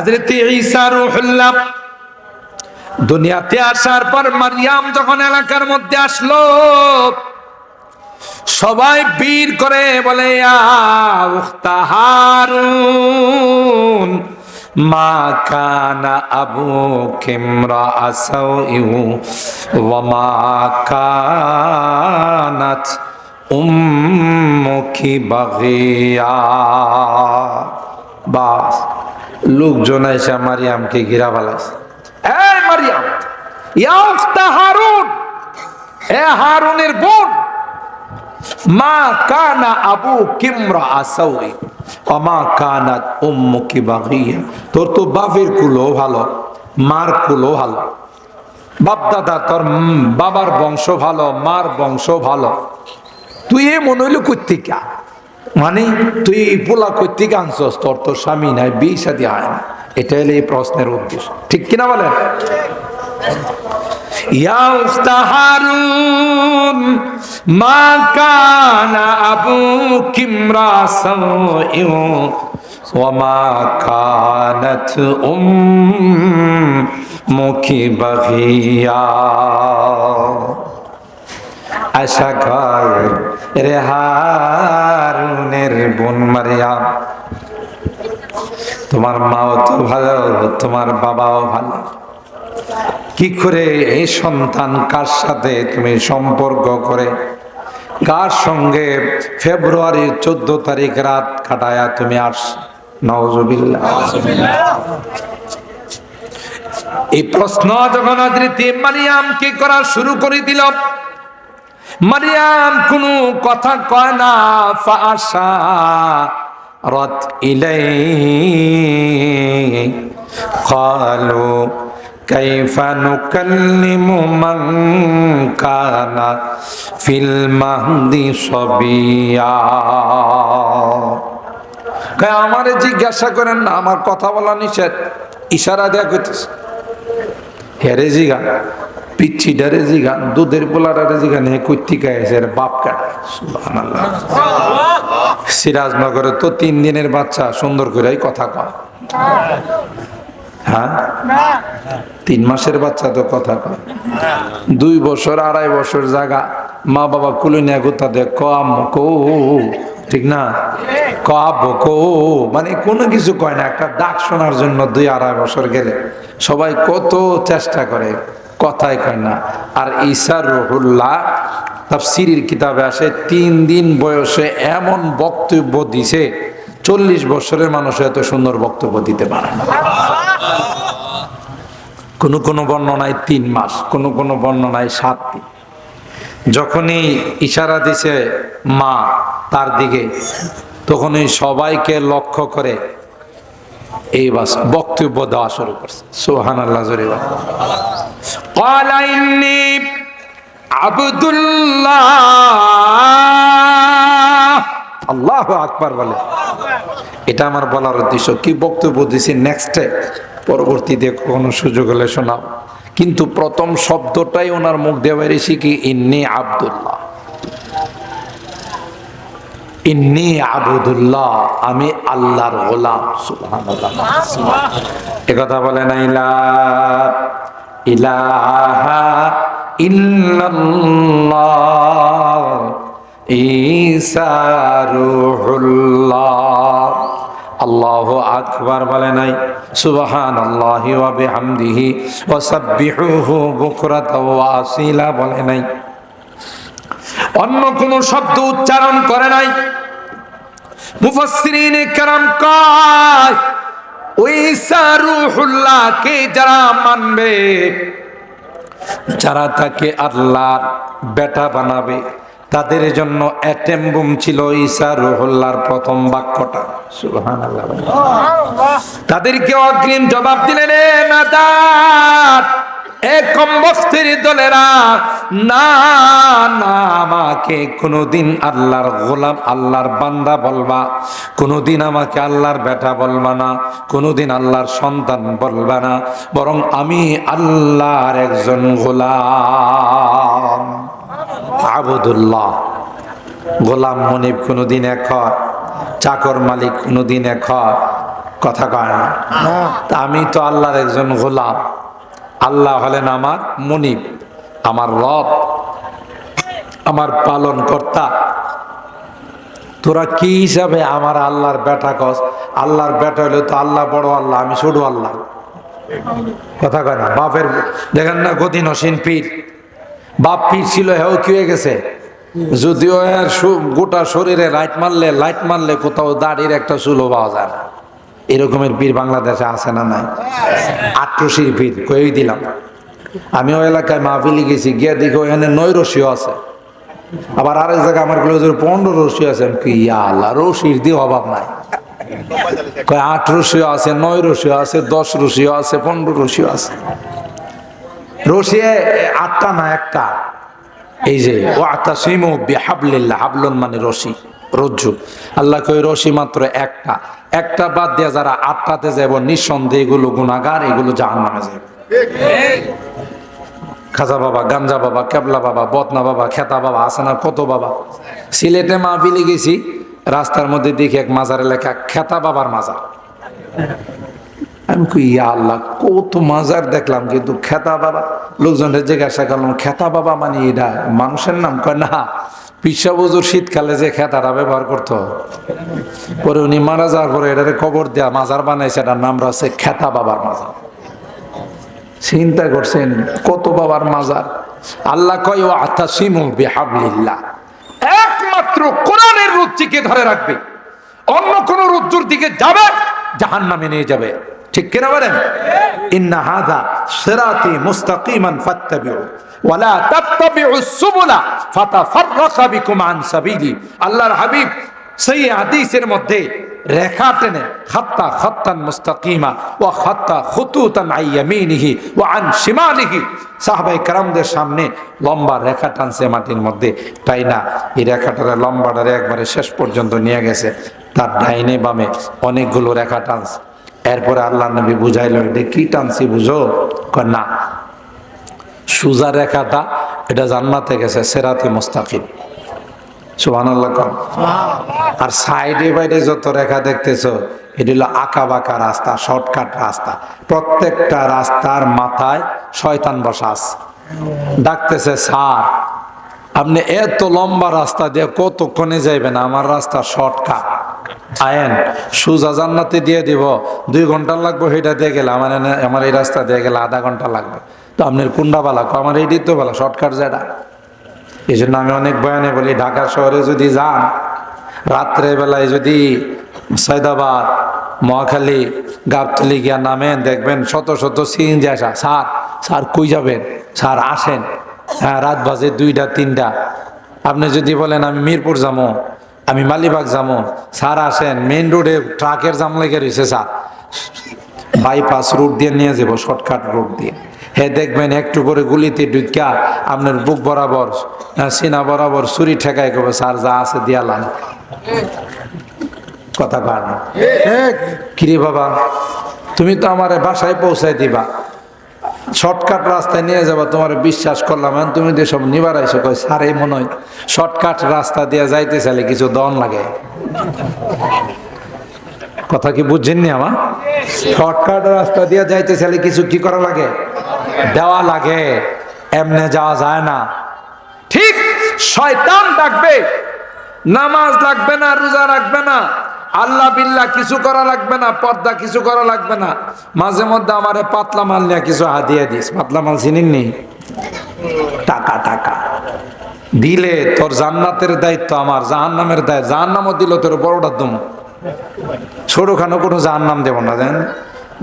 হাজরত ঈসা রুহুল্লাহ দুনিয়াতে আসার পর মারিয়াম যখন এলাকার মধ্যে আসলো, সবাই বীর করে বলে, "ইয়া উখতা হারুন, মা কানা আবু কিমরা আসাউ ওয়া মা কানাত উম্মুকি বাগিয়া। বাস। লোকজন এসে মারিয়ামকে গিরা ফেলাইছে। মারিয়াম হারুন হারুনের বোন, মা আবু তোর তো বাপের কুলো ভালো, মার কুলো ভালো। বাপ দাদা, তোর বাবার বংশ ভালো, মার বংশ ভালো। তুই এ মনে হইল কর্তিকা মানে তুই এই পোলা কর্তিকা আনছস তোর তোর স্বামী নাই বিয়ে সাথে হয় না এটা হলো এই প্রশ্নের উদ্দেশ্য ঠিক কিনা বলেন يا أخت هارون ما كان أبوك امرأ سوء وما كانت أمك بغيا আশা কর রে হারুনের বোন মারিয়া। তোমার মাও তো ভালো, তোমার বাবাও ভালো। কি করে এই সন্তান কার সাথে তুমি সম্পর্ক করে? কার সঙ্গে ফেব্রুয়ারির চোদ্দ তারিখ রাত কাটায়া তুমি আস নওজবিল্লা এই প্রশ্ন যখন মারিয়াম কি করা শুরু করে দিল? মারিয়াম কোনো কথা কয় না ফাশা রত ইলাই قالوا كيف نكلم من كان في المهد صبيا কয় আমারে জিজ্ঞাসা করেন না আমার কথা বলা নিষেধ ইশারা দেয়া করতেছে হেরে জিগা পিচ্ছি ডারে জিগা দুধের পোলারে জিগা নে কৈতিকা এসে বাপ কাটা সিরাজনগরে তো তিন দিনের বাচ্চা, সুন্দর করে কথা কয় হ্যাঁ? তিন মাসের বাচ্চা তো কথা কয় দুই বছর, আড়াই বছর জায়গা মা বাবা কুলে নিয়ে গোতা দেখ কম কো? ঠিক না? কব কো? মানে কোনো কিছু কয় না, একটা ডাক শোনার জন্য দুই, আড়াই বছর গেলে। সবাই কত চেষ্টা করে। কথাই কয় না। আর ঈশার রহুল্লাহ তাফসিরির কিতাবে আসে, তিন দিন বয়সে এমন বক্তব্য দিছে, চল্লিশ বছরের মানুষ এত সুন্দর বক্তব্য দিতে পারে না। কোনো কোনো বর্ণনায় তিন মাস, কোনো কোনো বর্ণনায় সাত দিন। যখনই ইশারা দিছে মা তার দিকে, তখনই সবাইকে লক্ষ্য করে এই বাস বক্তব্য দেওয়া শুরু করছে। সোহান আল্লাহ قال إني عبد الله আল্লাহ আকবার বলে এটা আমার বলার উদ্দেশ্য কি বক্তব্য দিছি নেক্সটে পরবর্তীতে কোনো সুযোগ হলে শোনাব কিন্তু প্রথম শব্দটাই ওনার মুখ দিয়ে বেরিয়েছি কি ইন্নি আব্দুল্লাহ ইন্নি আবুদুল্লাহ আমি আল্লাহর গোলাম সুবহানাল্লাহ একথা বলে না ইলা ইলাহা ইল্লাল্লাহ ঈসা রুহুল্লাহ আল্লাহ আকবার বলে নাই সুবহান আল্লাহ ওয়া বিহামদিহি ওয়া সাব্বিহুহু বুকরাতা ওয়া আসিলা বলে নাই অন্য কোন শব্দ উচ্চারণ করে নাই মুফাসসিরিন کرام কয় ওই ঈসা যারা মানবে যারা তাকে আল্লাহর বেটা বানাবে তাদের জন্য অ্যাটেম বুম ছিল ঈসা রুহুল্লাহর প্রথম বাক্যটা। তাদেরকে অগ্রিম জবাব দিলেন কমবস্তির দলেরা, না না, আমাকে কোনোদিন আল্লাহর গোলাম, আল্লাহর বান্দা বলবা, কোনোদিন আমাকে আল্লাহর বেটা বলবা না, কোনোদিন আল্লাহর সন্তান বলবা না, বরং আমি আল্লাহর একজন গোলাম। আবুদুল্লাহ, গোলাম মনিব কোনোদিন এক চাকর মালিক কোনোদিন এক কথা কয় না। আমি তো আল্লাহর একজন গোলাম। আল্লাহ হলেন আমার মনিব, আমার রব, আমার পালন কর্তা তোরা কি হিসাবে আমার আল্লাহর বেটা কস? আল্লাহর বেটা হলে তো আল্লাহ বড় আল্লাহ, আমি ছোট আল্লাহ। কথা কয় না? বাপের, দেখেন না গদিন হোসেন পীর। বাপ পীর ছিল, হেও কি হয়ে গেছে? যদিও গোটা শরীরে লাইট মারলে লাইট মারলে কোথাও দাড়ির একটা চুলো পাওয়া যায় না। এরকমের পীর বাংলাদেশে আছে না নাই? আট্রসির পীর, কই দিলাম? আমি ওই এলাকায় মাহফিলি গেছি গিয়ে দেখি ওখানে নয় রশিও আছে। আবার আরেক জায়গায় আমার কলেজের পনেরো রশি আছে। কি আল্লাহ, রশির দিয়ে অভাব নাই। আট রশিও আছে, নয় রশিও আছে, দশ রশিও আছে, পনেরো রশিও আছে। রশি আটটা না, একটা। এই যে ও আতা সিমু বিহাবলিল্লাহ, হাবলন মানে রশি। রজ্জু। আল্লাহ কই রশি মাত্র একটা। একটা বাদ দিয়ে যারা আটটাতে যাব নিঃসন্দেহে এগুলো গুণাগার এগুলো জাহান নামে যাবে খাজা বাবা, গাঞ্জা বাবা, কেবলা বাবা, বদনা বাবা, খেতা বাবা আসানা কত বাবা? সিলেটে মা মাহফিলে গেছি, রাস্তার মধ্যে দেখি এক মাজারে লেখা, খেতা বাবার মাজার। আমি কই, ইয়া আল্লাহ, কত মাজার দেখলাম কিন্তু খেতা বাবা। লোকজনের জিজ্ঞাসা করলাম, খেতা বাবা মানে এটা? মানুষের নাম কয় না? পিসা শীতকালে যে খেতাটা ব্যবহার করতো, পরে উনি মারা যাওয়ার পরে এটারে কবর দেয়া মাজার বানাইছে, এটার নাম রয়েছে খেতা বাবার মাজার। চিন্তা করছেন, কত বাবার মাজার? আল্লাহ কয় ও আতা সিমু বিহাবলিল্লাহ। একমাত্র কোরআনের রুচিকে ধরে রাখবে। অন্য কোন রুদ্দুর দিকে যাবে জাহান নামে নিয়ে যাবে। ঠিক কিনা বলেন? ইন্না হাদা সিরাতি মুস্তাকিমান ফাত্তাবিউ ওয়ালা তাত্তাবিউ সুবুলা ফাতাফাররাকা বিকুম আন সাবিলি। আল্লাহর হাবিব সেই হাদিসের মধ্যে রেখা টেনে, খাত্তা খাত্তান মুস্তাকিমা ও খাত্তা খুতুতান আইয়ামিনিহি ও আন শিমালিহি। সাহাবাই কারামদের সামনে লম্বা রেখা টানছে মাটির মধ্যে। তাই না? এই রেখাটারে লম্বাটারে একবারে শেষ পর্যন্ত নিয়ে গেছে। তার ডাইনে বামে অনেকগুলো রেখা টানছে। এরপরে আল্লাহ নবী বুঝাইলো, এটা কি টানছি বুঝো? না। সুজা রেখাটা এটা জান্নাতে গেছে সেরাতে মুস্তাকিম। সুবহানাল্লাহ কম আর সাইডে বাইরে যত রেখা দেখতেছো এটি হলো আঁকা বাঁকা রাস্তা শর্টকাট রাস্তা। প্রত্যেকটা রাস্তার মাথায় শয়তান বসা আছে। ডাকতেছে স্যার আপনি এত লম্বা রাস্তা দিয়ে কতক্ষণে যাইবেন? আমার রাস্তা শর্টকাট। আয়েন সুজা জান্নাতে দিয়ে দিব। দুই ঘণ্টা লাগবে সেটা দিয়ে গেলে আমার আমার এই রাস্তা দিয়ে গেলে আধা ঘণ্টা লাগবে। তো আপনার কুন্ডা বালা আমার এই দিত বেলা শর্টকাট যেটা এই জন্য আমি অনেক বয়ানে বলি ঢাকা শহরে যদি যান রাত্রে বেলায় যদি সৈদাবাদ মহাখালী, গাবতলি গিয়া নামেন, দেখবেন শত শত সিএনজি আসা, স্যার স্যার কই যাবেন? স্যার আসেন। হ্যাঁ রাত বাজে দুইটা, তিনটা। আপনি যদি বলেন, আমি মিরপুর যাব আমি মালিবাগ যাব স্যার আসেন মেইন রোডে ট্রাকের জাম লেগে রয়েছে স্যার। বাইপাস রুট দিয়ে নিয়ে যাব শর্টকাট রুট দিয়ে। হে দেখবেন একটু করে গুলিতে ঢুকা আপনার বুক বরাবর সিনা বরাবর ছুরি ঠেকায় কবে স্যার যা আছে দিয়ালাম কথা কার না। কিরে বাবা তুমি তো আমার বাসায় পৌঁছায় দিবা। শর্টকাট রাস্তায় নিয়ে যাব তোমার বিশ্বাস করলাম তুমি তো সব নিবার আইসো কয় স্যার এই মনে হয় শর্টকাট রাস্তা দিয়ে যাইতে চাইলে কিছু দন লাগে। কথা কি বুঝছেননি আমার শর্টকাট রাস্তা দিয়ে যাইতে চাইলে কিছু কি করা লাগে? দেওয়া লাগে, এমনে যাওয়া যায় না। ঠিক শয়তান ডাকবে, নামাজ লাগবে না, রোজা রাখবে না, আল্লাহ বিল্লাহ কিছু করা লাগবে না, পর্দা কিছু করা লাগবে না। মাঝে মধ্যে আমারে পাতলা মাল নিয়ে কিছু হাদিয়ে দিস, পাতলা মাল চিনিনি টাকা টাকা। দিলে তোর জান্নাতের দায়িত্ব আমার জাহান জাহান্নামের দায়িত্ব জাহান্নামও দিল তোর বড়টা দম। ছোটখানো কোনো জাহান্নাম দেব না দেন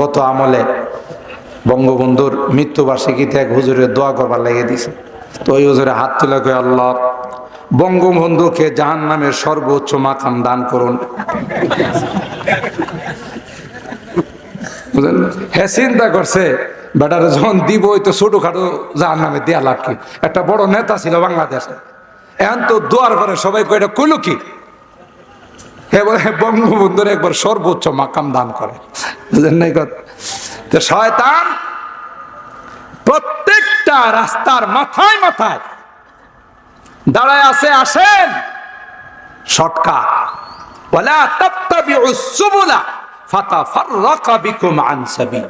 গত আমলে বঙ্গবন্ধুর মৃত্যুবার্ষিকীতে এক হুজুরে দোয়া করবার লেগে দিছে। তো ওই হুজুরে হাত তুলে কয়ে, আল্লাহ, বঙ্গবন্ধুকে জাহান নামের সর্বোচ্চ মাকাম দান করুন। বুঝলেন? হ্যাঁ চিন্তা করছে, বেটারে যখন দিব ওই তো ছোটখাটো জাহান নামে দেয়া লাভ কি? একটা বড় নেতা ছিল বাংলাদেশে। এখন তো দোয়ার পরে সবাই কয়টা কইল কি? হে বঙ্গবন্ধুর একবার সর্বোচ্চ মাকাম দান করে। বুঝলেন কথা? তো শয়তান প্রত্যেকটা রাস্তার মাথায় মাথায় দাঁড়ায় আছে, আসেন। শর্টকাট। ওয়ালা তাত্তাবিউ সুবুলা ফাতা ফাররাকা বিকুম আন সাবিল।